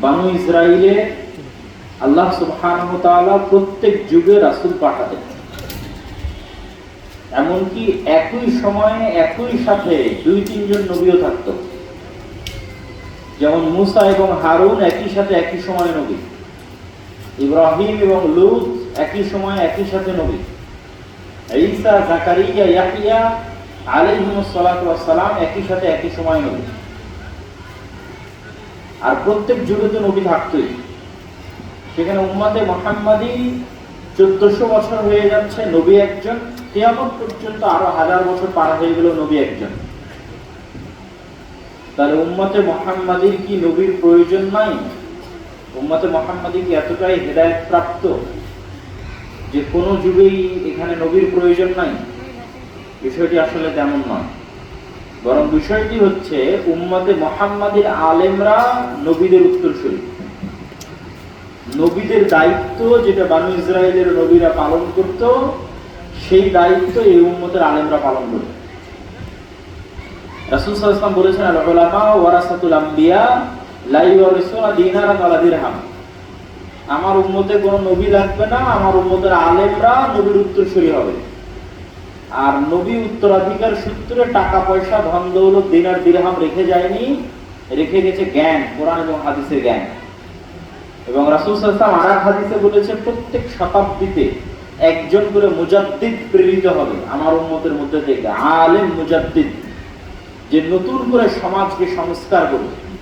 বানু ইসরায়েলে আল্লাহ সুবহানাহু প্রত্যেক যুগে রাসূল পাঠাতেন। এমনকি একই সময়ে একই সাথে দুই তিনজন নবীও থাকত। যেমন মুসা এবং হারুন একই সাথে একই সময়ে নবী। ইব্রাহিম এবং লুত একই সময়ে একই সাথে নবী। ঈসা, জাকারিয়া, ইয়াহিয়া আলাইহিমুস সালাম একই সাথে একই সময়ে নবী। আর প্রত্যেক যুগে তো নবী থাকতোই। সেখানে উম্মাদে মোহাম্মদী চোদ্দশো বছর হয়ে যাচ্ছে, নবী একজন। কেয়ামত পর্যন্ত আরও হাজার বছর পার হয়ে গেল নবী একজন। তাহলে উম্মতে মোহাম্মদীর কি নবীর প্রয়োজন নাই? উম্মতে মোহাম্মদী কি এতটাই হেদায়ত প্রাপ্ত যে কোনো যুগেই এখানে নবীর প্রয়োজন নাই? বিষয়টি আসলে তেমন নয়। বরং বিষয়টি হচ্ছে, উম্মতে মোহাম্মদের আলেমরা নবীদের উত্তরসূরি নবীদের দায়িত্ব যেটা বানু ইসরায়েলের নবীরা পালন করত, সেই দায়িত্ব এই উম্মতের আলেমরা পালন করত। রাসূল সাল্লাল্লাহু বলেছেন ওয়ারাসাতুল আম্বিয়া আমার উম্মতে কোনো নবী লাগবে না, আমার উম্মতের আলেমরা নবীর উত্তরসূরি হবে। আর নবী উত্তরাধিকার সূত্রে টাকা পয়সা, ধন দৌলত দিনার দিরহাম রেখে যায়নি। রেখে গেছে জ্ঞান, কোরআন এবং হাদিসের জ্ঞান। এবং রাসূল আলাইহি ওয়াসাল্লাম হাদিসে বলেছে, প্রত্যেক শতাব্দীতে একজন করে মুজাদ্দিদ প্রেরিত হবে। আমার উম্মতের মধ্যে থেকে আলেম মুজাদ্দিদ, যে নতুন করে সমাজকে সংস্কার করবে,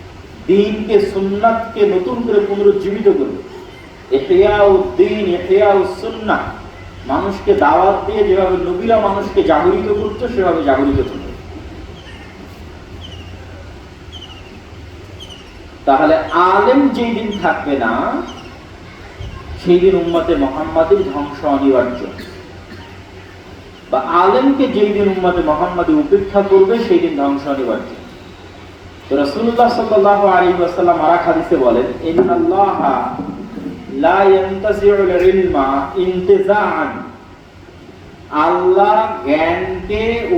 দিনকে, সুন্নাতকে নতুন করে পুনরুজ্জীবিত করবে। ইহয়াউদ্দিন ইহয়াউস-সুন্নাহ মানুষকে দাওয়াত দিয়ে যেভাবে নবীরা মানুষকে জাগরিত করতো, সেভাবে জাগরিত করবে তাহলে আলেম যেই দিন থাকবে না, সেই দিন উম্মতে মোহাম্মদের ধ্বংস অনিবার্য। বা আলেমকে যেই দিন উম্মতে মোহাম্মদী উপেক্ষা করবে, সেই দিন ধ্বংস অনিবার্য। তো রাসূলুল্লাহ সাল্লাল্লাহু আলাইহি ওয়াসাল্লাম আরেক হাদিসে বলেন আল্লাহ জ্ঞানকে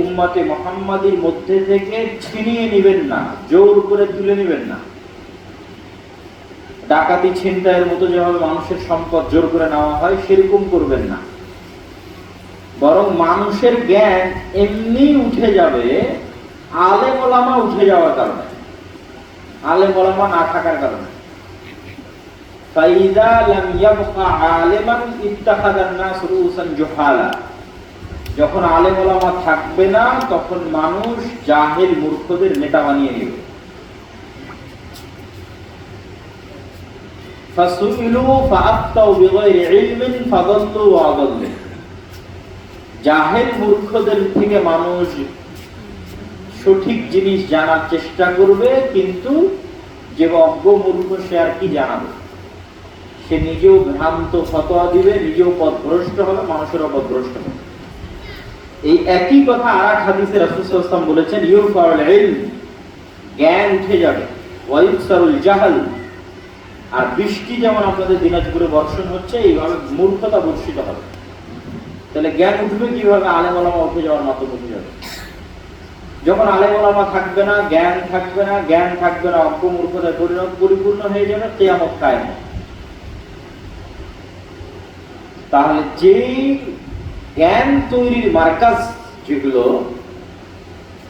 মোহাম্মদীর মধ্যে থেকে ছিনিয়ে না, জোর করে তুলে না। ডাকাতি ছিনতাইয়ের মতো যেভাবে মানুষের সম্পদ জোর করে নেওয়া হয়, সেরকম করবেন না। বরং মানুষের জ্ঞান এমনি উঠে যাবে আলে ওলামা উঠে যাওয়ার কারণে। আলে ওলামা না থাকার কারণে। ফাইদা লাম ইয়াবকা আলেমান ইত্তাখাদান নাস রুসান জুহালা যখন আলেম ওলামা থাকবে না তখন মানুষ জাহেল মূর্খদের নেতা বানিয়ে নেবে فسئلوا فأفتوا بغير علم فضلوا وأضلوا জাহেল মূর্খদের থেকে মানুষ সঠিক জিনিস জানার চেষ্টা করবে কিন্তু যে অজ্ঞ মূর্খ সে আর কি জানাবে সে নিজেও ভ্রান্ত ফতোয়া দিবে, নিজেও পথভ্রষ্ট হবে, মানুষেরও পথভ্রষ্ট হবে। এই একই কথা আর এক হাদিসে রাসূল বলেছেন ইলম জ্ঞান উঠে যাবে। ওয়াইউসারুল জাহাল আর বৃষ্টি যেমন আপনাদের দিনাজপুরে বর্ষণ হচ্ছে, এইভাবে মূর্খতা বর্ষিত হবে। তাহলে জ্ঞান উঠবে কীভাবে? আলেম আলামা উঠে যাওয়ার মতো উঠে যাবে। যখন আলেম আলামা থাকবে না, জ্ঞান থাকবে না, জ্ঞান থাকবে না, অজ্ঞ মূর্খতায় পরিণত পরিপূর্ণ হয়ে যাবে, কেয়ামত কায়েম তাহলে যেই জ্ঞান তৈরির মার্কাজ যেগুলো,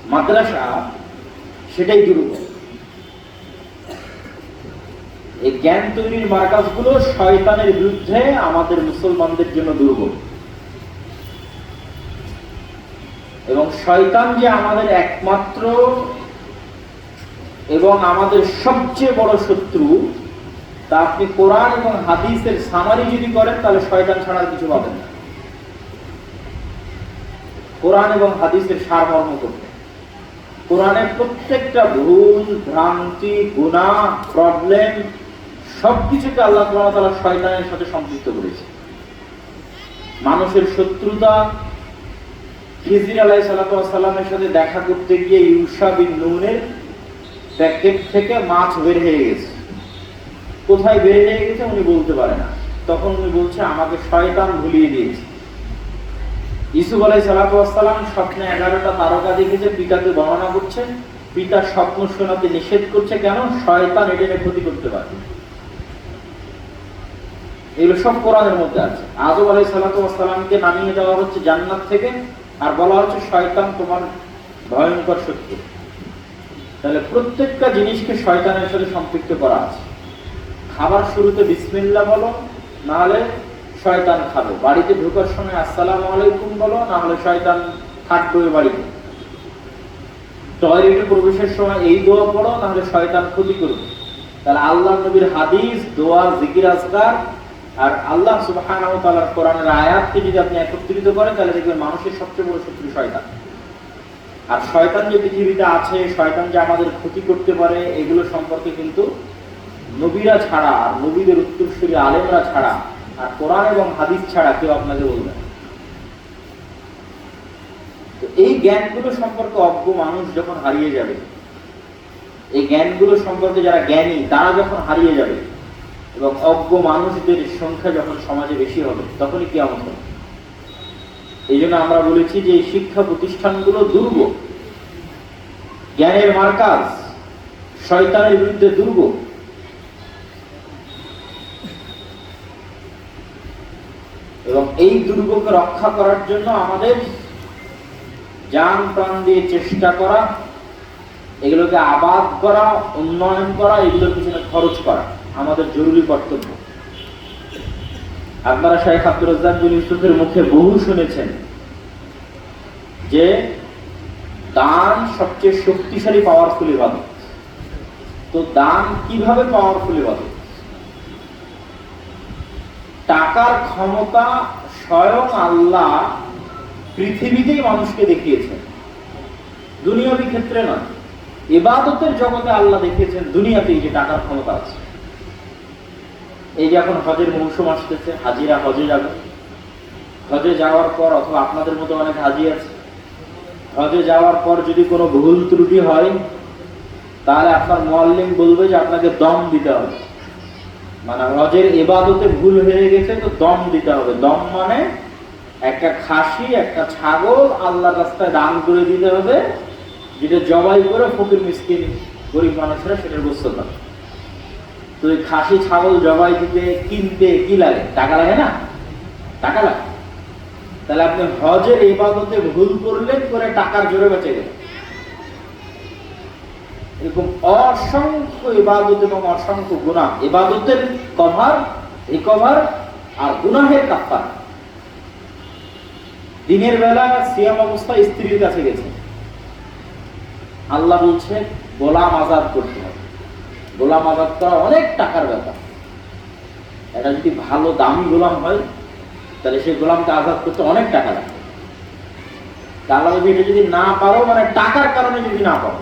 মাদ্রাসা, সেটাই দুর্বল এই জ্ঞান তৈরির মার্কাজগুলো শয়তানের বিরুদ্ধে আমাদের মুসলমানদের জন্য দুর্বল এবং শয়তান যে আমাদের একমাত্র এবং আমাদের সবচেয়ে বড় শত্রু তা আপনি কোরআন এবং হাদিসের সামারি যদি করেন, তাহলে শয়তান ছাড়া কিছু পাবেন না। কোরআন এবং হাদিসের সারমর্ম করতে। কোরআনের প্রত্যেকটা ভুল, ভ্রান্তি গুণা প্রবলেম সবকিছুকে আল্লাহ তালা শয়তানের সাথে সম্পৃক্ত করেছে। মানুষের শত্রুতা, খিজির আলাই সাল্লামের সাথে দেখা করতে গিয়ে ইউসা বিন নুনের প্যাকেট থেকে মাছ বের হয়ে গেছে। কোথায় বের হয়ে গেছে উনি বলতে পারে না। তখন উনি বলছে, আমাকে শয়তান ভুলিয়ে দিয়েছে। ইসুফ আলাই সালাতাম স্বপ্নে এগারোটা তারকা দেখেছে, পিতাকে বর্ণনা করছেন পিতার স্বপ্ন শোনাতে নিষেধ করছে কেন? শয়তান এটা ক্ষতি করতে পারে। এগুলো সব কোরআনের মধ্যে আছে। আদম আলাই সালাতামকে নামিয়ে দেওয়া হচ্ছে জান্নাত থেকে, আর বলা হচ্ছে শয়তান তোমার ভয়ঙ্কর শত্রু। তাহলে প্রত্যেকটা জিনিসকে শয়তানের সাথে সম্পৃক্ত করা আছে। খাবার শুরুতে বিসমিল্লা বলো না হলে শয়তান খাবে। বাড়িতে ঢোকার সময় আসসালামু আলাইকুম বলো না হলে শয়তান থাকবে বাড়িতে। টয়লেটে প্রবেশের সময় এই দোয়া পড়ো না হলে শয়তান ক্ষতি করবে। তাহলে আল্লাহ নবীর হাদিস, দোয়া, জিকির, আজকার, আর আল্লাহ সুবহানাহু ওয়া কোরআনের আয়াতকে যদি আপনি একত্রিত করেন, তাহলে দেখবেন মানুষের সবচেয়ে বড় শত্রু শয়তান। আর শয়তান যে পৃথিবীতে আছে, শয়তান যে আমাদের ক্ষতি করতে পারে, এগুলো সম্পর্কে কিন্তু নবীরা ছাড়া আর নবীদের উত্তরসূরি আলেমরা ছাড়া আর কোরআন এবং হাদিস ছাড়া কেউ আপনাকে বলবে। তো এই জ্ঞানগুলো সম্পর্কে অজ্ঞ মানুষ যখন হারিয়ে যাবে, এই জ্ঞানগুলো সম্পর্কে যারা জ্ঞানী, তারা যখন হারিয়ে যাবে এবং অজ্ঞ মানুষদের সংখ্যা যখন সমাজে বেশি হবে, তখনই কি হবে। এই জন্য আমরা বলেছি যে শিক্ষা প্রতিষ্ঠানগুলো দুর্গ জ্ঞানের মার্কাজ শয়তানের বিরুদ্ধে দুর্গ এবং এই দুর্গকে রক্ষা করার জন্য আমাদের যান প্রাণ দিয়ে চেষ্টা করা, এগুলোকে আবাদ করা, উন্নয়ন করা, এগুলোর পিছনে খরচ করা আমাদের জরুরি কর্তব্য। আপনারা শাহেখ আব্দুর রাজ্জাক ইউসুফের মুখে বহু শুনেছেন যে দান সবচেয়ে শক্তিশালী পাওয়ারফুল ইবাদত। তো দান কীভাবে পাওয়ারফুল ইবাদত? টাকার ক্ষমতা স্বয়ং আল্লাহ পৃথিবীতেই মানুষকে দেখিয়েছেন। দুনিয়াবি ক্ষেত্রে নয় ইবাদতের জগতে আল্লাহ দেখিয়েছেন, দুনিয়াতেই যে টাকার ক্ষমতা আছে। এই যে এখন হজের মৌসুম আসতেছে, হাজিরা হজে যাবে। হজে যাওয়ার পর অথবা আপনাদের মতো অনেক হাজি আছে। হজে যাওয়ার পর যদি কোনো ভুল ত্রুটি হয়, তাহলে আপনার মোয়াল্লিম বলবে যে আপনাকে দম দিতে হবে। মানে হজের এবাদতে ভুল হয়ে গেছে তো দম দিতে হবে। দম মানে একটা খাসি, একটা ছাগল আল্লাহর রাস্তায় দান করে দিতে হবে, যেটা জবাই করে ফকির, মিসকিন, গরিব মানুষরা সেটার গোস্ত পাবে তো ওই খাসি, ছাগল জবাই দিতে, কিনতে কি লাগে? টাকা লাগে না? টাকা লাগে। তাহলে আপনি হজের ইবাদতে ভুল করলেন করে টাকার জোরে বেঁচে গেলেন। এরকম অসংখ্য ইবাদত এবং অসংখ্য গুণা ইবাদতের কভার রিকভার আর গুনাহের কাফার দিনের বেলা সিয়াম অবস্থা স্ত্রীর কাছে গেছে। আল্লাহ বলছে, গোলাম আজাদ করতে হবে। গোলাম আজাদ করা অনেক টাকার ব্যাপার। এটা যদি ভালো দামি গোলাম হয়, তাহলে সেই গোলামকে আজাদ করতে অনেক টাকা লাগে তাহলে যদি না পারো মানে টাকার কারণে যদি না পারো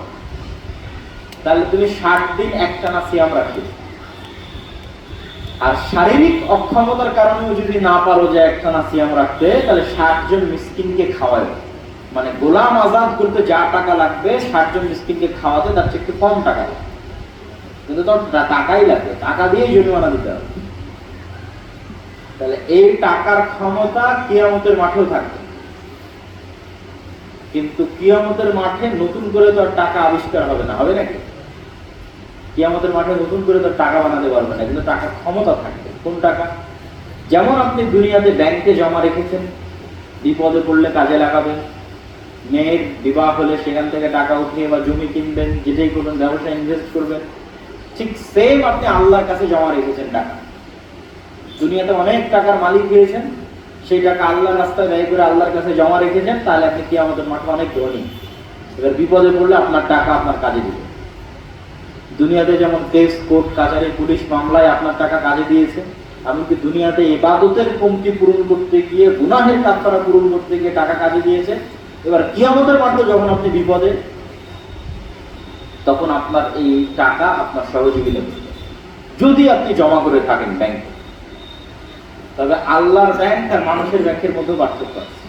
তাহলে তুমি ষাট দিন একটানা সিয়াম রাখবে। আর শারীরিক অক্ষমতার কারণেও যদি না পারো যে একটানা সিয়াম রাখতে, তাহলে ষাট জন মিসকিনকে খাওয়ায় মানে গোলাম আজাদ করতে যা টাকা লাগবে, ষাট জন মিসকিনকে খাওয়াতে তার চেয়ে একটু কম টাকা কিন্তু তোর টাকাই লাগবে। টাকা দিয়েই জরিমানা দিতে হবে। তাহলে এই টাকার ক্ষমতা কিয়ামতের মাঠেও থাকবে। কিন্তু কিয়ামতের মাঠে নতুন করে তো টাকা আবিষ্কার হবে না। হবে নাকি? কিয়ামতের মাঠে নতুন করে তো টাকা বানাতে পারবে না, কিন্তু টাকার ক্ষমতা থাকবে। কোন টাকা? যেমন আপনি দুনিয়াতে ব্যাংকে জমা রেখেছেন, বিপদে পড়লে কাজে লাগাবেন, মেয়ের বিবাহ হলে সেখান থেকে টাকা উঠিয়ে বা জমি কিনবেন, যেটাই করবেন, ব্যবসা ইনভেস্ট করবেন, ঠিক সেম আপনি আল্লাহর কাছে জমা রেখেছেন টাকা। দুনিয়াতে অনেক টাকার মালিক হয়েছেন, সেই টাকা আল্লাহর রাস্তায় ব্যয় করে আল্লাহর কাছে জমা রেখেছেন, তাহলে আপনি কি আমাদের মাঠে অনেক ধনী। এবার বিপদে পড়লে আপনার টাকা আপনার কাজে দিবে। দুনিয়াতে যেমন কেস কোর্ট কাছারি পুলিশ মামলায় আপনার টাকা কাজে দিয়েছে এমনকি দুনিয়াতে এবাদতের কমতি পূরণ করতে গিয়ে, গুনাহের কাত্তারা পূরণ করতে গিয়ে টাকা কাজে দিয়েছে এবার কিয়ামতের মাঠে যখন আপনি বিপদে, তখন আপনার এই টাকা আপনার সহযোগী করবে যদি আপনি জমা করে থাকেন ব্যাংকে তবে আল্লাহর ব্যাংক আর মানুষের ব্যাংকের মধ্যে পার্থক্য আছে।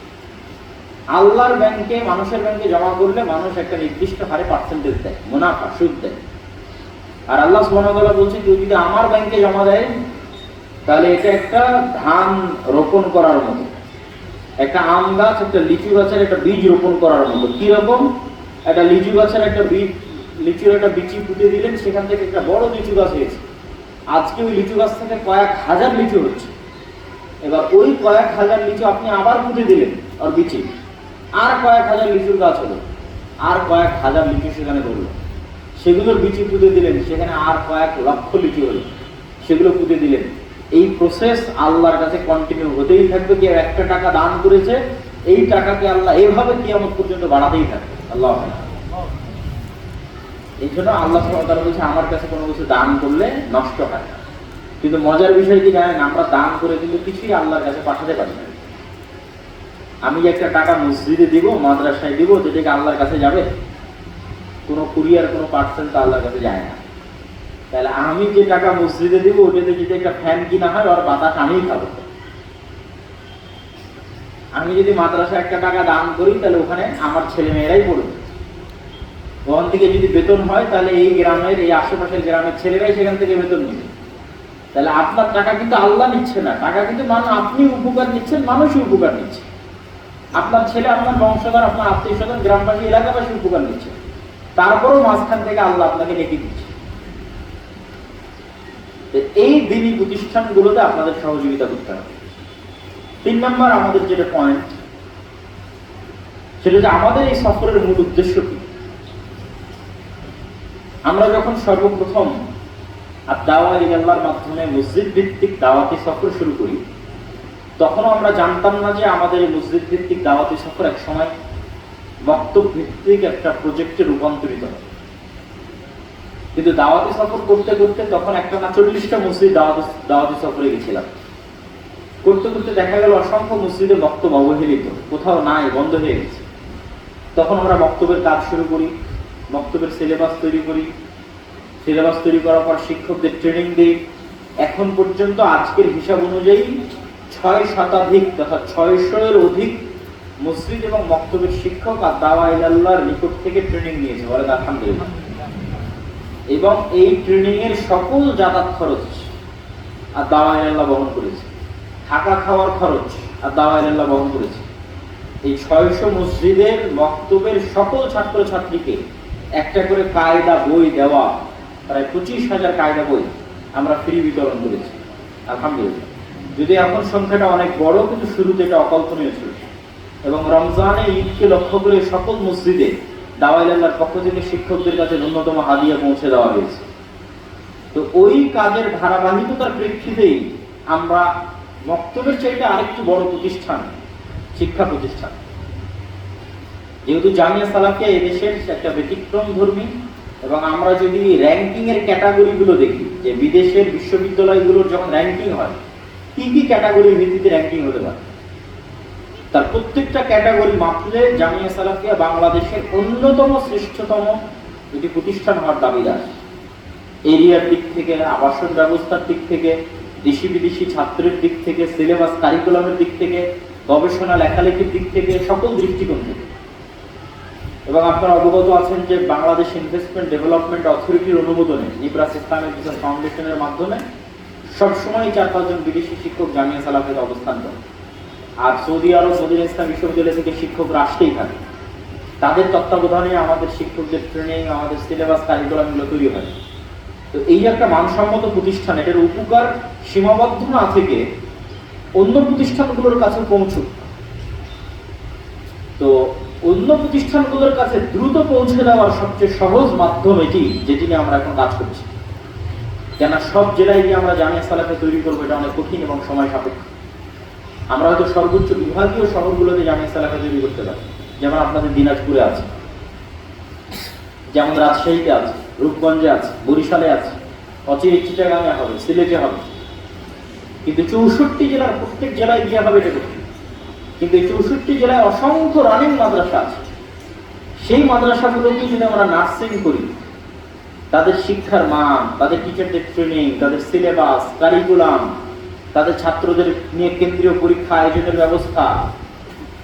আল্লাহর ব্যাংকে মানুষের ব্যাংকে জমা করলে মানুষ একটা নির্দিষ্ট হারে পার্সেন্টেজ দেয়, মুনাফা, সুদ দেয়। আর আল্লাহ সুবহানাহু বলছে কেউ যদি আমার ব্যাংকে জমা দেয়, তাহলে এটা একটা ধান রোপণ করার মতো। একটা আম গাছ, একটা লিচু গাছের একটা বীজ রোপণ করার মতো। কি রকম? একটা লিচু গাছের একটা বীজ, লিচুর একটা বিচি পুঁতে দিলেন সেখান থেকে একটা বড় লিচু গাছ হয়েছে। আজকে ওই লিচু গাছ থেকে কয়েক হাজার লিচু হচ্ছে। এবার ওই কয়েক হাজার লিচু আপনি আবার পুঁতে দিলেন আর বিচি। আর কয়েক হাজার লিচুর গাছ হলো। আর কয়েক হাজার লিচু সেখানে ধরলো। সেগুলোর বিচি পুঁতে দিলেন, সেখানে আর কয়েক লক্ষ লিচু হলো। সেগুলো পুঁতে দিলেন। এই প্রসেস আল্লাহর কাছে কন্টিনিউ হতেই থাকবে, কেউ একটা টাকা দান করেছে, এই টাকাকে আল্লাহ এইভাবে কিয়ামত পর্যন্ত বাড়াতেই থাকবে। আল্লাহ এই জন্য আল্লাহ তাআলা বলছে, আমার কাছে কোনো কিছু দান করলে নষ্ট হয় না। কিন্তু মজার বিষয় কি জানেন? আমরা দান করে কিন্তু কিছুই আল্লাহর কাছে পাঠাতে পারি না। আমি একটা টাকা মসজিদে দিব, মাদ্রাসায় দিব, যেটাকে আল্লাহর কাছে যাবে কোনো কুরিয়ার, কোনো পার্সেল তো আল্লাহর কাছে যায় না। তাহলে আমি যে টাকা মসজিদে দিব, ওটাতে যদি একটা ফ্যান কিনা হয়, ওর বাতাস আমিই খাব। আমি যদি মাদ্রাসায় একটা টাকা দান করি, তাহলে ওখানে আমার ছেলে মেয়েরাই পড়বে। ওখান থেকে যদি বেতন হয়, তাহলে এই গ্রামের, এই আশেপাশের গ্রামের ছেলেরাই সেখান থেকে বেতন নেবে। তাহলে আপনার টাকা কিন্তু আল্লাহ নিচ্ছে না। টাকা কিন্তু মানুষ আপনি উপকার নিচ্ছেন, মানুষই উপকার নিচ্ছে। আপনার ছেলে, আপনার বংশধর, আপনার আত্মীয় স্বজন, গ্রামবাসী, এলাকাবাসী উপকার নিচ্ছে। তারপরেও মাঝখান থেকে আল্লাহ আপনাকে ডেকে দিচ্ছে এই দিনই প্রতিষ্ঠানগুলোতে আপনাদের সহযোগিতা করতে হবে। তিন নম্বর আমাদের যেটা পয়েন্ট সেটা যে আমাদের এই সফরের মূল উদ্দেশ্য কি? আমরা যখন সর্বপ্রথম আর দাওয়া আল্লাহর মাধ্যমে মসজিদ ভিত্তিক দাওয়াতি সফর শুরু করি তখন আমরা জানতাম না যে আমাদের এই মসজিদ ভিত্তিক দাওয়াতি সফর এক সময় বক্তব্য ভিত্তিক একটা প্রজেক্টে রূপান্তরিত হয়। কিন্তু দাওয়াতি সফর করতে করতে তখন একটা না চল্লিশটা মসজিদ দাওয়াতি দাওয়াতি সফরে গেছিলাম। করতে করতে দেখা গেল অসংখ্য মসজিদে বক্তব্য অবহেলিত, কোথাও নাই, বন্ধ হয়ে গেছে। তখন আমরা বক্তব্যের কাজ শুরু করি, বক্তব্যের সিলেবাস তৈরি করি। সিলেবাস তৈরি করার পর শিক্ষকদের ট্রেনিং দিই। এখন পর্যন্ত আজকের হিসাব অনুযায়ী ছয় শতাধিক তথা ছয়শো এর অধিক মসজিদ এবং বক্তব্যের শিক্ষক আর দাওয়া ইলাল্লাহর নিকট থেকে ট্রেনিং নিয়েছে, বলে আলহামদুলিল্লাহ। এবং এই ট্রেনিং এর সকল যাতায়াত খরচ আর দাওয়া ইলাল্লাহ বহন করেছে। থাকা খাওয়ার খরচ আর দাওয়া ইলাল্লাহ বহন করেছে। এই ছয়শো মসজিদের বক্তব্যের সকল ছাত্র ছাত্রীকে একটা করে কায়দা বই দেওয়া, প্রায় পঁচিশ হাজার কায়দা বই আমরা ফ্রি বিতরণ করেছি। আলহামদুলিল্লাহ। যদি এখন সংখ্যাটা অনেক বড়, কিন্তু শুরুতে এটা অকল্পনীয় ছিল। এবং রমজানে ঈদকে লক্ষ্য করে সকল মসজিদে দাওয়াইল্লাহর পক্ষ থেকে শিক্ষকদের কাছে ন্যূনতম হাদিয়া পৌঁছে দেওয়া হয়েছে। তো ওই কাজের ধারাবাহিকতার প্রেক্ষিতেই আমরা বক্তব্যের চাইতে আরেকটু বড় প্রতিষ্ঠান, শিক্ষা প্রতিষ্ঠান। যেহেতু জামিয়া সালাফিয়া এদেশের একটা ব্যতিক্রম ধর্মী এবং আমরা যদি র্যাঙ্কিং এর ক্যাটাগরিগুলো দেখি, যে বিদেশের বিশ্ববিদ্যালয়গুলোর যখন র্যাঙ্কিং হয়, কি কি ক্যাটাগরির ভিত্তিতে র্যাঙ্কিং হতে পারে? তার প্রত্যেকটা ক্যাটাগরি মাপলে জামিয়া সালাফিয়া বাংলাদেশের অন্যতম শ্রেষ্ঠতম একটি প্রতিষ্ঠান হওয়ার দাবিদার এরিয়ার দিক থেকে, আবাসন ব্যবস্থার দিক থেকে, দেশি বিদেশি ছাত্রের দিক থেকে, সিলেবাস কারিকুলামের দিক থেকে, গবেষণা লেখালেখির দিক থেকে সকল দৃষ্টিকোণ থেকে। এবং আপনারা অবগত আছেন যে বাংলাদেশ ইনভেস্টমেন্ট ডেভেলপমেন্ট অথরিটির অনুমোদনে নিব্রাস ইসলামিক বিজনেস ফাউন্ডেশনের মাধ্যমে সবসময় চার পাঁচজন বিদেশি শিক্ষক জামিয়া সালাফের অবস্থান করে আর সৌদি আরব মদিনা ইসলাম বিশ্ববিদ্যালয় থেকে শিক্ষক রাষ্ট্রেই থাকে। তাদের তত্ত্বাবধানে আমাদের শিক্ষকদের ট্রেনিং আমাদের সিলেবাস কারিকুলামগুলো তৈরি হয়। তো এই একটা মানসম্মত প্রতিষ্ঠান, এটার উপকার সীমাবদ্ধ না থেকে অন্য প্রতিষ্ঠানগুলোর কাছে পৌঁছুক। তো অন্য প্রতিষ্ঠানগুলোর কাছে দ্রুত পৌঁছে দেওয়ার সবচেয়ে সহজ মাধ্যম এটি, যেটি নিয়ে আমরা এখন কাজ করছি। কেন সব জেলায় গিয়ে আমরা জামিয়া সালাফে তৈরি করব, এটা অনেক কঠিন এবং সময় সাপেক্ষ। আমরা হয়তো সর্বোচ্চ বিভাগীয় শহরগুলোতে জামিয়া সালাফে তৈরি করতে পারি। যেমন আপনাদের দিনাজপুরে আছে। যেমন রাজশাহীতে আছে, রূপগঞ্জে আছে, বরিশালে আছে, অচিরে চিটাগাঙে হবে, সিলেটে হবে। কিন্তু চৌষট্টি জেলার প্রত্যেক জেলায় গিয়ে হবে এটা করতে কিন্তু এই চৌষট্টি জেলায় অসংখ্য রানিং মাদ্রাসা আছে। সেই মাদ্রাসাগুলোকে যদি আমরা নার্সিং করি, তাদের শিক্ষার মান, তাদের টিচারদের ট্রেনিং তাদের সিলেবাস কারিকুলাম তাদের ছাত্রদের নিয়ে কেন্দ্রীয় পরীক্ষা, আয়োজনের ব্যবস্থা।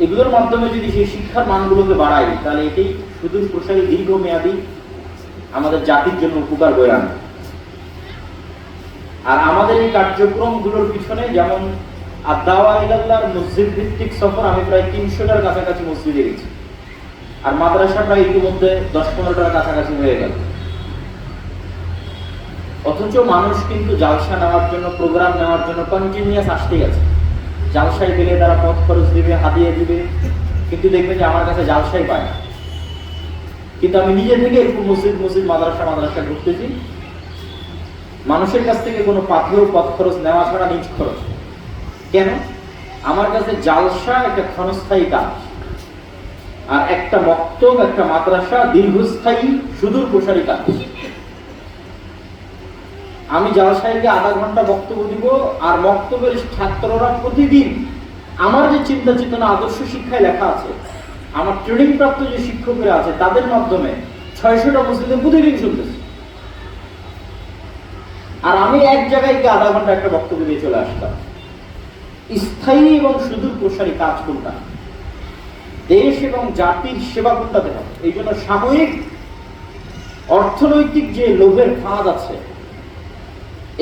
এগুলোর মাধ্যমে যদি সেই শিক্ষার মানগুলোকে বাড়াই, তাহলে এটাই সুদূর প্রসারী দীর্ঘমেয়াদী আমাদের জাতির জন্য উপকার বয়ে আনে আর আমাদের এই কার্যক্রমগুলোর পিছনে যেমন আদাওয়া ইলাল্লাহর মসজিদ ভিত্তিক সফর, আমি প্রায় তিনশোটার কাছাকাছি মসজিদে গেছি। আর মাদ্রাসা প্রায় ইতিমধ্যে দশ পনেরোটার কাছাকাছি হয়ে গেল। অথচ মানুষ কিন্তু জালসা নেওয়ার জন্য প্রোগ্রাম নেওয়ার জন্য কন্টিনিউয়াস আসতেই আছে জালসায় গেলে তারা পথ খরচ দিবে হাদিয়ে দিবে। কিন্তু দেখবেন যে আমার কাছে জালসাই পায় না। কিন্তু আমি নিজে থেকে এরকম মসজিদ মসজিদ, মাদ্রাসা মাদ্রাসা ঘুরতেছি। মানুষের কাছ থেকে কোনো পাথর, পথ খরচ নেওয়া ছাড়া নিজ খরচ। কেন? আমার কাছে জালসা একটা ক্ষণস্থায়ী কাজ। আর একটা মক্তব, একটা মাদ্রাসা দীর্ঘস্থায়ী সুদূর প্রসারী কাজ। আমি জালসাইকে আধা ঘণ্টা বক্তব্য দিব, আর বক্তব্যের ছাত্ররা প্রতিদিন আমার যে চিন্তা চেতনা, আদর্শ শিক্ষায় লেখা আছে, আমার ট্রেনিং প্রাপ্ত যে শিক্ষকরা আছে, তাদের মাধ্যমে ছয়শটা মসজিদে প্রতিদিন শুনতেছে। আর আমি এক জায়গায় গিয়ে আধা ঘণ্টা একটা বক্তব্য দিয়ে চলে আসতাম স্থায়ী এবং সুদূর প্রসারী কাজ কোনটা? দেশ এবং জাতির সেবা কোনটাতে হবে এই জন্য সাময়িক অর্থনৈতিক যে লোভের ফাঁদ আছে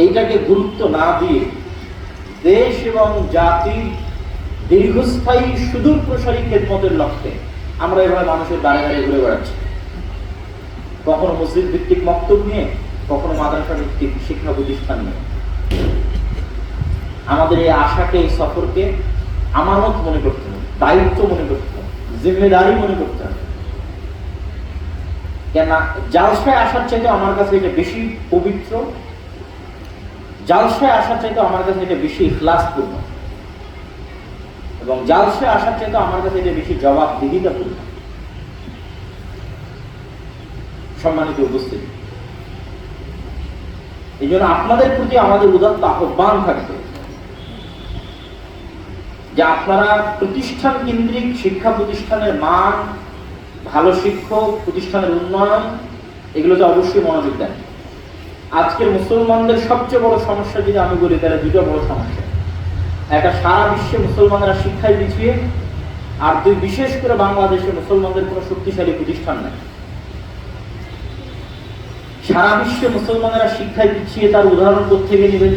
এইটাকে গুরুত্ব না দিয়ে দেশ এবং জাতির দীর্ঘস্থায়ী সুদূর প্রসারী খেদমতের লক্ষ্যে আমরা এভাবে মানুষের দাঁড়ে দাঁড়িয়ে ঘুরে বেড়াচ্ছি। কখনো মসজিদ ভিত্তিক মক্তব নিয়ে, কখনো মাদ্রাসা ভিত্তিক শিক্ষা প্রতিষ্ঠান নিয়ে। আমাদের এই আশাকে, এই সফরকে আমানত মনে করতে হবে, দায়িত্ব মনে করতে হবে, জিম্মেদারি মনে করতে হবে। কেন জালসায় আসার চাইতে আমার কাছে এটা বেশি পবিত্র জালসায় আসার চাইতে আমার কাছে এটা বেশি ইখলাসপূর্ণ। এবং জালসায় আসার চাইতে আমার কাছে এটা বেশি জবাবদিহিতাপূর্ণ। সম্মানিত উপস্থিতি। এই জন্য আপনাদের প্রতি আমাদের উদাত্ত আহ্বান থাকবে যে আপনারা প্রতিষ্ঠান কেন্দ্রিক শিক্ষা প্রতিষ্ঠানের মান, ভালো শিক্ষক, প্রতিষ্ঠানের উন্নয়ন, এগুলোতে অবশ্যই মনোযোগ দেন। আজকের মুসলমানদের সবচেয়ে বড় সমস্যা যদি আমি বলি, তাহলে দুটো বড় সমস্যা। একটা, সারা বিশ্বে মুসলমানরা শিক্ষায় পিছিয়ে, আর দুই, বিশেষ করে বাংলাদেশে মুসলমানদের কোনো শক্তিশালী প্রতিষ্ঠান নেই। সারা বিশ্বে মুসলমানেরা শিক্ষায় পিছিয়ে, তার উদাহরণ থেকে নেবেন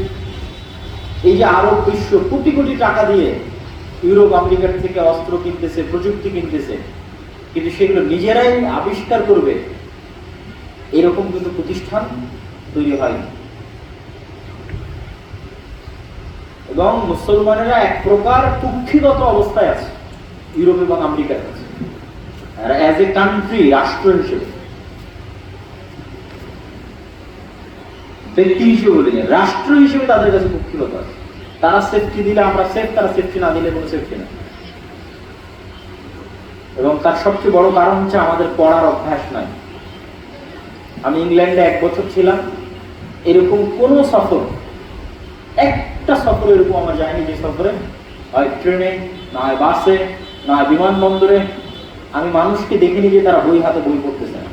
এই যে আরব বিশ্ব কোটি কোটি টাকা দিয়ে ইউরোপ, আমেরিকার থেকে অস্ত্র কিনতেছে, প্রযুক্তি কিনতেছে, কিন্তু সেগুলো নিজেরাই আবিষ্কার করবে। এরকম কিন্তু প্রতিষ্ঠান তৈরি হয়নি এবং মুসলমানেরা এক প্রকার কুক্ষিগত অবস্থায় আছে, ইউরোপ এবং আমেরিকার কাছে অ্যাজ এ কান্ট্রি রাষ্ট্র হিসেবে। ব্যক্তি হিসেবে বলি রাষ্ট্র হিসেবে তাদের কাছে কুক্ষিগত আছে। তারা সেফটি দিলে আমরা সেফ তারা সেফটি না দিলে কোনো সেফটি না। এবং তার সবচেয়ে বড় কারণ হচ্ছে আমাদের পড়ার অভ্যাস নাই। আমি ইংল্যান্ডে এক বছর ছিলাম এরকম কোন সফর, একটা সফর এরকম আমার যায়নি যে সফরে। হয় ট্রেনে না হয় বাসে না হয় বিমানবন্দরে। আমি মানুষকে দেখিনি যে তারা বই হাতে বই পড়তেছে না।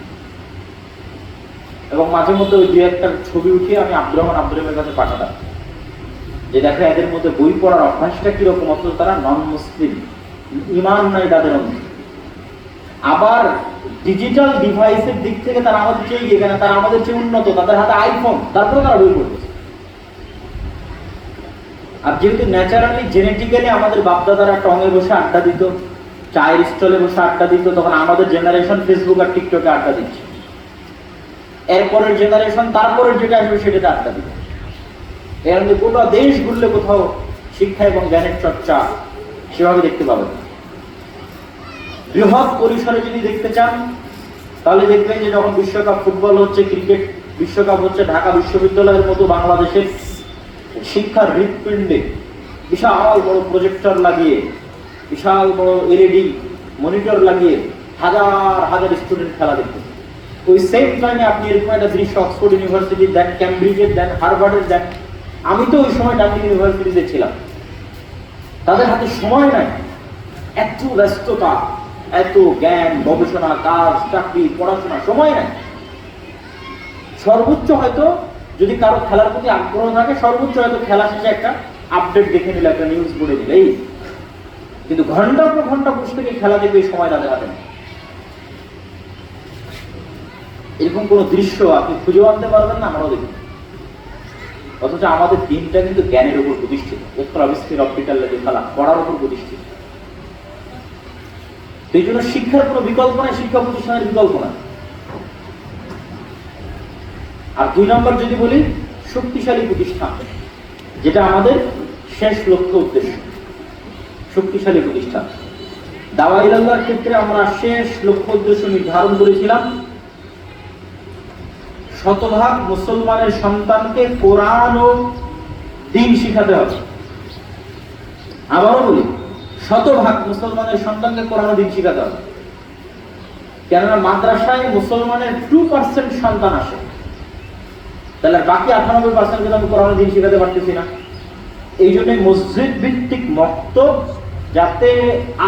এবং মাঝে মধ্যে ওই দু একটা ছবি উঠিয়ে আমি আব্দুর রহমান আব্দুর রহমানের কাছে পাঠাতাম। যে দেখো এদের মধ্যে বই পড়ার অভ্যাসটা কীরকম? অথচ তারা নন মুসলিম ইমান নাই তাদের মধ্যে। আবার ডিজিটাল ডিভাইসের দিক থেকে তারা আমাদের চেয়ে কেন তারা আমাদের চেয়ে উন্নত, তাদের হাতে আইফোন তারপরে তারা বই পড়তেছে আর যেহেতু ন্যাচারালি জেনেটিক্যালি আমাদের বাপদাদারা টঙে বসে আড্ডা দিত, চায়ের স্টলে বসে আড্ডা দিত, তখন আমাদের জেনারেশন ফেসবুক আর টিকটকে আড্ডা দিচ্ছে। এরপরের জেনারেশন তারপরের যেটা আসবে সেটাতে আড্ডা দিবে। এর মধ্যে গোটা দেশ ঘুরলে কোথাও শিক্ষা এবং জ্ঞানের চর্চা সেভাবে দেখতে পাবেন না। বৃহৎ পরিসরে যদি দেখতে চান, তাহলে দেখবেন যে যখন বিশ্বকাপ ফুটবল হচ্ছে, ক্রিকেট বিশ্বকাপ হচ্ছে, ঢাকা বিশ্ববিদ্যালয়ের মতো বাংলাদেশের শিক্ষার হৃৎপিণ্ডে বিশাল বড় প্রজেক্টর লাগিয়ে, বিশাল বড় এলইডি মনিটর লাগিয়ে হাজার হাজার স্টুডেন্ট খেলা দেখতে ওই সেম টাইমে আপনি এরকম একটা দৃশ্য অক্সফোর্ড ইউনিভার্সিটির দেন ক্যামব্রিজের দেন হার্ভার্ডের দেন আমি তো ওই সময় ডান্ডিং ইউনিভার্সিটিতে ছিলাম। তাদের হাতে সময় নাই। এত ব্যস্ততা এত জ্ঞান, গবেষণা, কাজ, চাকরি, পড়াশোনা, সময় নাই। সর্বোচ্চ হয়তো যদি কারও খেলার প্রতি আগ্রহ থাকে, সর্বোচ্চ হয়তো খেলা শেষে একটা আপডেট দেখে নিলে, একটা নিউজ পড়ে দিলে, এই। কিন্তু ঘণ্টার পর ঘণ্টা বসে থেকে খেলা দেখবে সময় তাদের হাতে নেই। এরকম কোন দৃশ্য আপনি খুঁজে আনতে পারবেন না, আমরাও দেখি। অথচ আমাদের দিনটা কিন্তু জ্ঞানের উপর প্রতিষ্ঠিত। উত্তর আবিষ্কার অপটিক্যাল খেলা পড়ার উপর প্রতিষ্ঠিত। সেই জন্য শিক্ষার কোনো বিকল্প নাই, শিক্ষা প্রতিষ্ঠানের বিকল্প নাই। আর দুই নম্বর যদি বলি, শক্তিশালী প্রতিষ্ঠান, যেটা আমাদের শেষ লক্ষ্য উদ্দেশ্য। শক্তিশালী প্রতিষ্ঠান। দাওয়াইলাল্লাহর ক্ষেত্রে আমরা শেষ লক্ষ্য উদ্দেশ্য নির্ধারণ করেছিলাম, শতভাগ মুসলমানের সন্তানকে কোরআন ও দিন শিখাতে হবে। আবারও বলি শতভাগ মুসলমানের সন্তানকে কোরআন দিন শিখাতে হবে। কেননা মাদ্রাসায় মুসলমানের টু পার্সেন্ট সন্তান আসে। তাহলে বাকি আটানব্বই পার্সেন্টকে তো আমি কোরআন দিন শিখাতে পারতেছি না। এই জন্য মসজিদ ভিত্তিক মক্তব যাতে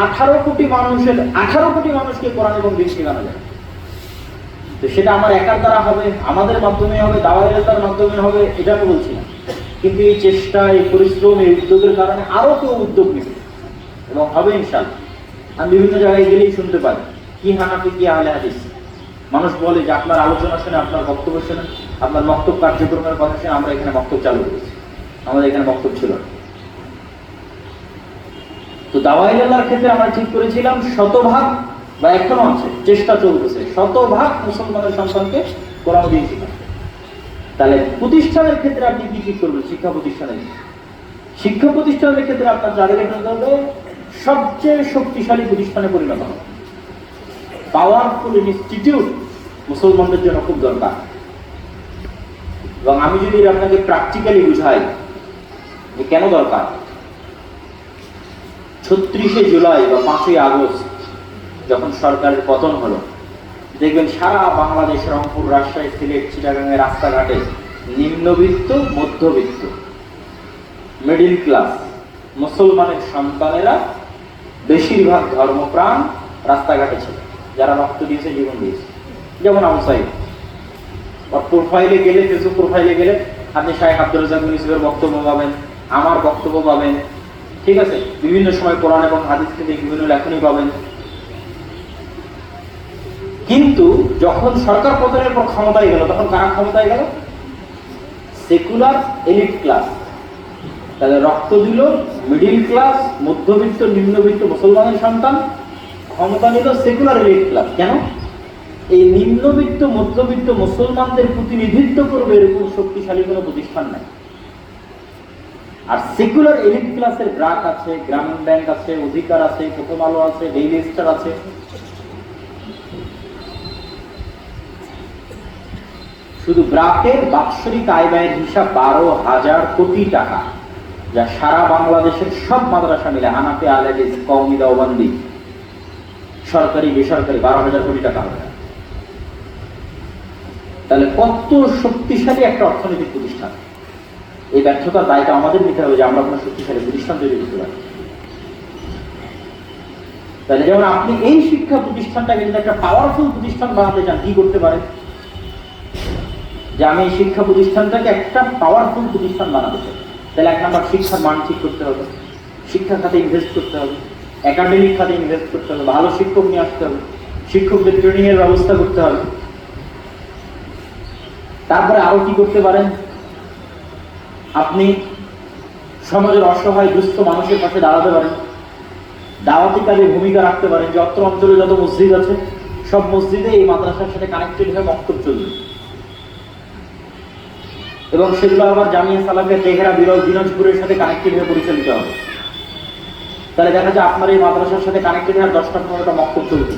আঠারো কোটি মানুষের, আঠারো কোটি মানুষকে কোরআন এবং দিন শেখানো যায়। তো সেটা আমার একার দ্বারা হবে, আমাদের মাধ্যমে হবে দাওয়াইদার মাধ্যমে হবে এটা আমি বলছি না। কিন্তু এই চেষ্টা, এই পরিশ্রম, এই উদ্যোগের কারণে আরও কেউ উদ্যোগ নেবে। এবং হবে ইনশাল আমি বিভিন্ন জায়গায় গেলেই শুনতে পাই কি হানাফি, কি আহলে হাদিস। মানুষ বলে যে আপনার আলোচনা শুনে আপনার বক্তব্য শুনে, আপনার বক্তব্য কার্যক্রমের কথা শুনে আমরা এখানে বক্তব্য চালু করেছি। আমাদের এখানে বক্তব্য ছিল। তো দাওয়াইলার ক্ষেত্রে আমরা ঠিক করেছিলাম, শতভাগ বা এখনও আছে, চেষ্টা চলতেছে, শতভাগ মুসলমানের সন্তানকে কোরআন দিয়ে শেখানো। তাহলে প্রতিষ্ঠানের ক্ষেত্রে আপনি কি কি করবেন? শিক্ষা প্রতিষ্ঠানে শিক্ষা প্রতিষ্ঠানের ক্ষেত্রে আপনার টার্গেট হবে সবচেয়ে শক্তিশালী প্রতিষ্ঠানে পরিণত হবে। পাওয়ারফুল ইনস্টিটিউট মুসলমানদের জন্য খুব দরকার। এবং আমি যদি আপনাকে প্র্যাকটিক্যালি বুঝাই যে কেন দরকার? ছত্রিশে জুলাই বা পাঁচই আগস্ট যখন সরকারের পতন হলো, দেখবেন সারা বাংলাদেশ রংপুর রাজশাহী, সিলেট চিটাগাঙের রাস্তাঘাটে নিম্নবিত্ত, মধ্যবিত্ত মিডিল ক্লাস মুসলমানের সন্তানেরা বেশিরভাগ ধর্মপ্রাণ রাস্তাঘাটে ছিল, যারা রক্ত দিয়েছে, জীবন দিয়েছে। যেমন আউসাইড প্রোফাইলে গেলে, ফেসবুক প্রোফাইলে গেলে আপনি শাহেখ আব্দুল রাজাক বিন বক্তব্য পাবেন, আমার বক্তব্য পাবেন। ঠিক আছে? বিভিন্ন সময় কোরআন এবং হাদিস থেকে বিভিন্ন লেখনী পাবেন। কিন্তু যখন সরকার পতনের পর ক্ষমতায় গেল, তখন কারা ক্ষমতায় গেল? Secular elite class. তাহলে রক্ত দিল মিডিল ক্লাস মধ্যবিত্ত, নিম্নবিত্ত মুসলমানের সন্তান, ক্ষমতা নিল সেকুলার এলিট ক্লাস কেন? এই নিম্নবিত্ত, মধ্যবিত্ত মুসলমানদের প্রতিনিধিত্ব করবে এরকম শক্তিশালী কোনো প্রতিষ্ঠান নাই। আর সেকুলার এলিট ক্লাসের ব্রাক আছে, গ্রামীণ ব্যাংক আছে, অধিকার আছে, প্রথম আলো আছে ডেইলি স্টার আছে। শুধু ব্রাকের বাৎসরিক আয় ব্যয়ের হিসাব বারো হাজার কোটি টাকা। যা সারা বাংলাদেশের সব মাদ্রাসা মিলে হানাফি আলেদিস কৌমি দাওবান্দি, সরকারি, বেসরকারি বারো হাজার কোটি টাকা হবে। তাহলে কত শক্তিশালী একটা অর্থনৈতিক প্রতিষ্ঠান। এই ব্যর্থতার দায়টা আমাদের নিতে হবে যে আমরা কোনো শক্তিশালী প্রতিষ্ঠান তৈরি করতে পারি। তাহলে যেমন আপনি এই শিক্ষা প্রতিষ্ঠানটাকে যদি একটা পাওয়ারফুল প্রতিষ্ঠান বানাতে চান, কি করতে পারেন? যে আমি এই শিক্ষা প্রতিষ্ঠানটাকে একটা পাওয়ারফুল প্রতিষ্ঠান বানাতে চাই। তাহলে এক নম্বর শিক্ষার মান ঠিক করতে হবে। শিক্ষা খাতে ইনভেস্ট করতে হবে। একাডেমিক খাতে ইনভেস্ট করতে হবে। ভালো শিক্ষক নিয়ে আসতে হবে। শিক্ষকদের ট্রেনিং এর ব্যবস্থা করতে হবে। তারপরে আরও কি করতে পারেন? আপনি সমাজের অসহায়, দুস্থ মানুষের পাশে দাঁড়াতে পারেন। দাওয়াতি কাজে ভূমিকা রাখতে পারেন। যে অত্র অঞ্চলে যত মসজিদ আছে, সব মসজিদে এই মাদ্রাসার সাথে কানেক্টেড হয়ে বক্তব্য চলবে। এবং সেগুলো আবার জামিয়া সালাফের তেহরা বিরল দিনাজপুরের সাথে কানেক্টেড হয়ে পরিচালিত হবে। তাহলে দেখা যায় আপনার এই মাদ্রাসার সাথে কানেক্টেড হয়ে দশটা পনেরোটা বক্তব্য চলবে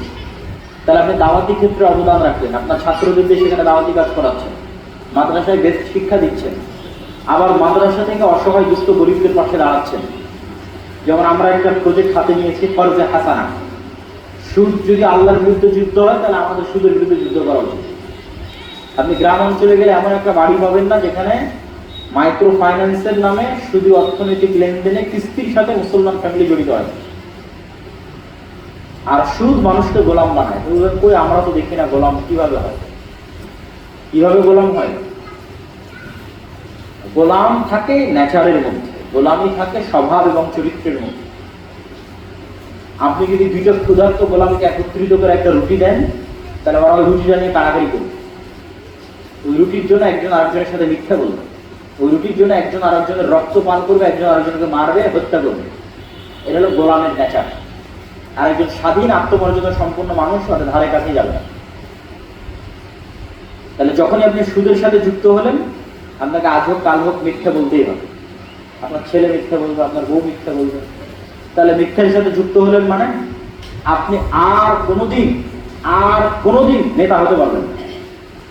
তাহলে আপনি দাওয়াতি ক্ষেত্রে অবদান রাখলেন। আপনার ছাত্রদেরকে সেখানে দাওয়াতি কাজ করাচ্ছেন মাদ্রাসায় বেস্ট শিক্ষা দিচ্ছেন। আবার মাদ্রাসা থেকে অসহায় দুস্থ গরিবদের পাশে দাঁড়াচ্ছেন। যেমন আমরা একটা প্রজেক্ট হাতে নিয়েছি, ফরজে হাসানা। সুদ যদি আল্লাহর বিরুদ্ধে যুদ্ধ হয়, তাহলে আমাদের সুদের বিরুদ্ধে যুদ্ধ করা উচিত। আপনি গ্রাম অঞ্চলে গেলে এমন একটা বাড়ি পাবেন না যেখানে মাইক্রো ফাইন্যান্সের নামে শুধু অর্থনৈতিক লেনদেনে কিস্তির সাথে মুসলমান ফ্যামিলি জড়িত হয়। আর সুদ মানুষকে গোলাম বানায়। কই আমরা তো দেখি না গোলাম কীভাবে হয়? কীভাবে গোলাম হয়? গোলাম থাকে ন্যাচারের মধ্যে। গোলামি থাকে স্বভাব এবং চরিত্রের মধ্যে। আপনি যদি দুইটা ক্ষুধার্ত গোলামকে একত্রিত করে একটা রুটি দেন, তাহলে ওরা রুটিটা নিয়ে কাড়াকাড়ি করবে। ওই রুটির জন্য একজন আরেকজনের সাথে মিথ্যা বলবে। ওই রুটির জন্য একজন আরেকজনের রক্ত পান করবে, একজন আরেকজনকে মারবে, হত্যা করবে। এটা হলো গোলামের নেচার। আর একজন স্বাধীন আত্মমর্যাদা সম্পন্ন মানুষ তাদের ধারে কাছে যাবে তাহলে যখনই আপনি সুদের সাথে যুক্ত হলেন, আপনাকে আজ হোক, কাল হোক মিথ্যা বলতেই হবে। আপনার ছেলে মিথ্যা বলবে, আপনার বউ মিথ্যা বলবে। তাহলে মিথ্যার সাথে যুক্ত হলেন মানে আপনি আর কোনোদিন আর কোনোদিন নেতা হতে পারবেন না।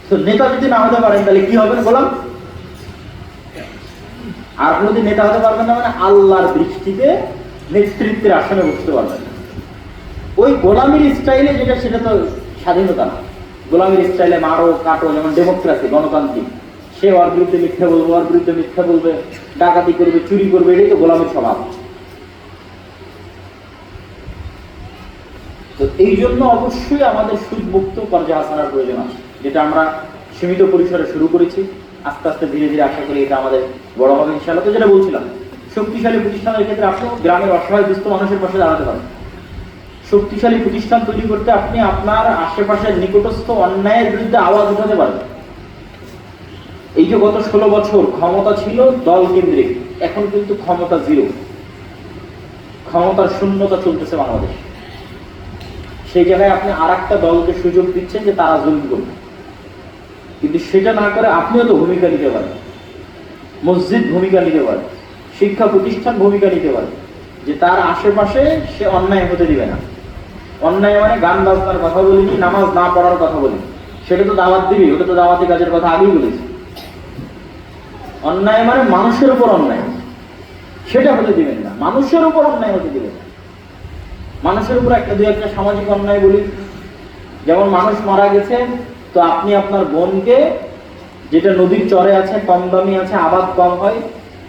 তো নেতা যদি না হতে পারেন, তাহলে কি হবেন বললাম আর কোনোদিন নেতা হতে পারবেন না মানে আল্লাহর দৃষ্টিতে নেতৃত্বের আসনে বসতে পারবেন না। ওই গোলামির স্টাইলে যেটা, সেটা তো স্বাধীনতা না। গোলামির স্টাইলে মারো, কাটো, যেমন ডেমোক্রেসি, গণতান্ত্রিক। সে ওর বিরুদ্ধে মিথ্যা বলবে, ওর বিরুদ্ধে মিথ্যা বলবে, ডাকাতি করবে, চুরি করবে, এটাই তো গোলামির স্বভাব। তো এই জন্য অবশ্যই আমাদের সুদ মুক্ত পর্যায়ে আসানোর প্রয়োজন আছে। যেটা আমরা সীমিত পরিসরে শুরু করেছি, আস্তে আস্তে ধীরে ধীরে আশা করি এটা আমাদের বড় হবে ইনশাআল্লাহ। তো যেটা বলছিলাম, শক্তিশালী প্রতিষ্ঠানের ক্ষেত্রে আপনিও গ্রামের অসহায় দুস্থ মানুষের পাশে দাঁড়াতে পারেন। শক্তিশালী প্রতিষ্ঠান তৈরি করতে আপনি আপনার আশেপাশের নিকটস্থ অন্যায়ের বিরুদ্ধে আওয়াজ উঠাতে পারবেন এই যে গত ষোলো বছর ক্ষমতা ছিল দল কেন্দ্রিক, এখন কিন্তু ক্ষমতা জিরো। ক্ষমতার শূন্যতা চলতেছে বাংলাদেশ। সেই জায়গায় আপনি আর একটা দলকে সুযোগ দিচ্ছেন যে তারা জুলুম করবে। কিন্তু সেটা না করে আপনিও তো ভূমিকা নিতে পারেন। মসজিদ ভূমিকা নিতে পারে শিক্ষা প্রতিষ্ঠান ভূমিকা নিতে পারে যে তার আশেপাশে সে অন্যায় হতে দিবে না। অন্যায় মানে গান বাজনার কথা বলিনি নামাজ না পড়ার কথা বলি। সেটা তো দাওয়াত দিবি, ওটা তো দাওয়াতি কাজের কথা আগেই বলেছি। অন্যায় মানে মানুষের উপর অন্যায়। সেটা হতে দিবেন না, মানুষের উপর অন্যায় হতে দিবেন না। মানুষের উপর একটা দুই একটা সামাজিক অন্যায় বলি। যেমন মানুষ মারা গেছে তো আপনি আপনার বোনকে যেটা নদীর চরে আছে, কম দামি আছে, আবাদ কম হয়,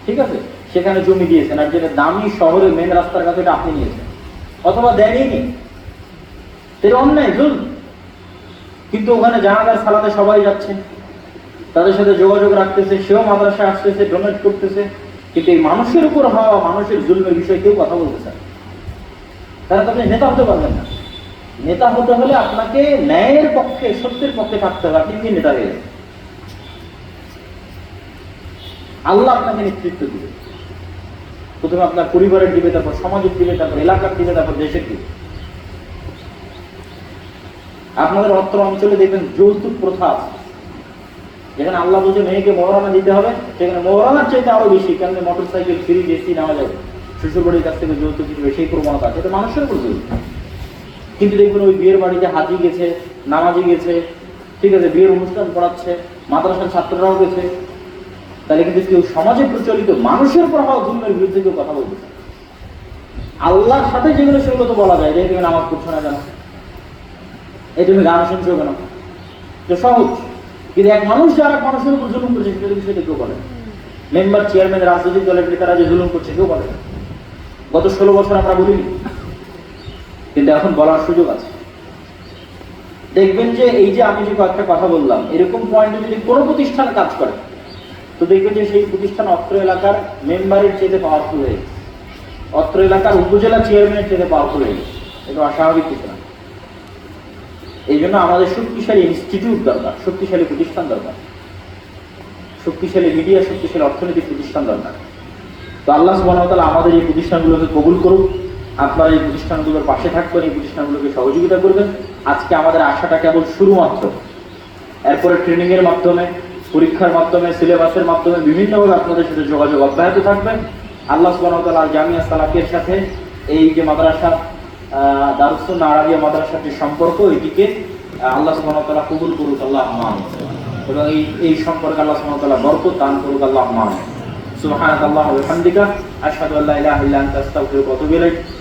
ঠিক আছে? সেখানে জমি দিয়েছেন আর যেটা দামি শহরে মেন রাস্তার কাছে এটা আপনি নিয়েছেন। অথবা দেনই এটা অন্যায়, জুল। কিন্তু ওখানে জানাজার সালাতে সবাই যাচ্ছে। তাদের সাথে যোগাযোগ রাখতেছে, সেও মাদ্রাসায় আসতেছে ডোনেট করতেছে। কিন্তু এই মানুষের উপর হওয়া, মানুষের জুলমের বিষয়ে কেউ কথা বলতে চায় তারা তো আপনি নেতা হতে পারবেন না। নেতা হতে হলে আপনাকে ন্যায়ের পক্ষে, সত্যের পক্ষে থাকতে হবে। আপনি কি নেতা হয়ে আল্লাহ আপনাকে নেতৃত্ব দিবে। প্রথমে আপনার পরিবারের দিবে, তারপর সমাজের দিবে, তারপর এলাকার দিবে, তারপর দেশের দিবে। আপনাদের অত্র অঞ্চলে দেখবেন যৌতুক প্রথা যেখানে আল্লাহ বলছে, মেয়েকে মহারানা দিতে হবে। সেখানে মহারানার চাইতে আরও বেশি, কেন মোটর সাইকেল ফ্রি এসি নেওয়া যাবে। শ্বশুর বাড়ির কাছ থেকে যৌতুক সেই প্রবণতা আছে। এটা মানুষের জোর। কিন্তু দেখবেন ওই বিয়ের বাড়িতে হাজি গেছে, নামাজি গেছে, ঠিক আছে, বিয়ের অনুষ্ঠান করাচ্ছে, মাদ্রাসার ছাত্ররাও গেছে। তাহলে কিন্তু কেউ সমাজে প্রচলিত, মানুষের হওয়া জুলমের বিরুদ্ধে কেউ কথা বলতেছে। আল্লাহর সাথে যেগুলো সেগুলো তো বলা যায় যে তুমি নামাজ পড়ছো না কেন এই তুমি গান শুনছো কেন? তো সহজ। কিন্তু এক মানুষ যারা মানুষের উপর জুলুম করছে, সেটা কিন্তু সেটা কেউ বলে মেম্বার, চেয়ারম্যান, রাজনৈতিক দলের নেতারা যে জুলুম করছে, কেউ বলে গত ষোলো বছর আমরা বলিনি কিন্তু এখন বলার সুযোগ আছে। দেখবেন যে এই যে আমি যে কয়েকটা কথা বললাম, এরকম পয়েন্টে যদি কোনো প্রতিষ্ঠান কাজ করে, তো দেখবেন যে সেই প্রতিষ্ঠান অত্র এলাকার মেম্বারের চেয়ে পাওয়ারফুল হয়ে। অত্র এলাকার উপজেলা চেয়ারম্যানের চেয়ে পাওয়ারফুল হয়ে এটা অস্বাভাবিক কিছু না। এই জন্য আমাদের শক্তিশালী ইনস্টিটিউট দরকার, শক্তিশালী প্রতিষ্ঠান দরকার। শক্তিশালী মিডিয়া শক্তিশালী অর্থনৈতিক প্রতিষ্ঠান দরকার। তো আল্লাহ ওয়া আমাদের এই প্রতিষ্ঠানগুলোকে কবুল করুক। আপনারা এই প্রতিষ্ঠানগুলোর পাশে থাকবেন, এই প্রতিষ্ঠানগুলোকে সহযোগিতা করবেন। আজকে আমাদের আশাটা কেবল শুরুমাত্র এরপরে ট্রেনিংয়ের মাধ্যমে, পরীক্ষার মাধ্যমে, সিলেবাসের মাধ্যমে বিভিন্নভাবে আপনাদের সাথে যোগাযোগ অব্যাহত থাকবে। আল্লাহ সুবাহতাল জামিয়া সালাকের সাথে এই যে মাদ্রাসা দারুসুন আরবিয়া মাদ্রাসার যে সম্পর্ক, এটিকে আল্লাহ সুবাহতালা কবুল করুক, আল্লাহ মান এবং এই এই সম্পর্কে আল্লাহ সুবাহতাল্লাহ বরফ দান করুক, আল্লাহ মান সুহান আল্লাহ ওয়া বিহামদিকা, আশহাদু আল্লা ইলাহা ইল্লা আনতা